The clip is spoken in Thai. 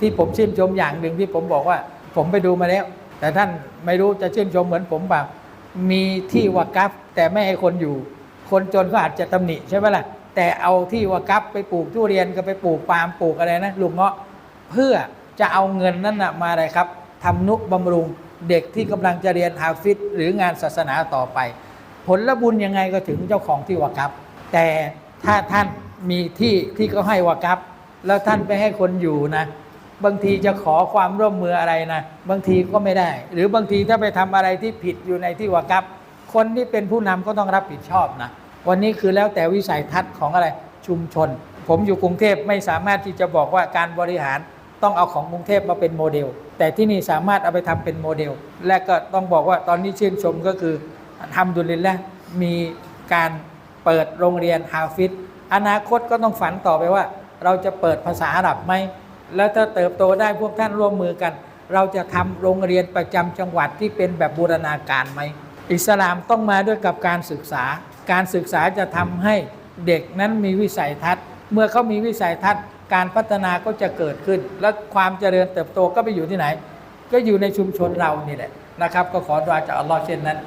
ที่ผมชื่นชมอย่างหนึ่งที่ผมบอกว่า ผมไปดูมาแล้ว แต่ท่านไม่รู้จะชื่นชมเหมือนผมแบบมีที่วากัฟแต่ไม่ให้คนอยู่ คนจนก็อาจจะตำหนิใช่ไหมล่ะแต่เอาที่วากัฟไปปลูกทุเรียนก็ไปปลูกปาล์มปลูกอะไรนะลูกเงาะเพื่อจะเอาเงินนั้นนะมาอะไรครับทำนุบำรุงเด็กที่กำลังจะเรียนฮาฟิซหรืองานศาสนาต่อไป ผลบุญยังไงก็ถึงเจ้าของที่วากัฟแต่ถ้าท่านมีที่ที่เขาให้วากัฟแล้วท่านไปให้คนอยู่นะ บางทีจะขอความร่วมมืออะไรนะ บางทีก็ไม่ได้ หรือบางทีถ้าไปทำอะไรที่ผิดอยู่ในที่วากัฟคนที่เป็นผู้นำก็ต้องรับผิดชอบนะ วันนี้คือแล้วแต่วิสัยทัศน์ของอะไรชุมชน ผมอยู่กรุงเทพไม่สามารถที่จะบอกว่าการบริหารต้องเอาของกรุงเทพมาเป็นโมเดล แต่ที่นี่สามารถเอาไปทำเป็นโมเดล และก็ต้องบอกว่าตอนนี้ชื่นชมก็คือทำดุลินแล้วมีการเปิดโรงเรียนฮาฟิซอนาคตก็ต้องฝันต่อไปว่า เราจะเปิดภาษาอาหรับไหม แล้วถ้าเติบโตได้พวกท่านร่วมมือกัน เราจะทำโรงเรียนประจำจังหวัดที่เป็นแบบบูรณาการไหมอิสลามต้องมาด้วยกับการศึกษา การศึกษาจะทำให้เด็กนั้นมีวิสัยทัศน์ เมื่อเขามีวิสัยทัศน์ การพัฒนาก็จะเกิดขึ้น และความเจริญเติบโตก็ไปอยู่ที่ไหน ก็อยู่ในชุมชนเรานี่แหละนะครับ ก็ขอดวาจากอัลลอฮ์เช่นนั้น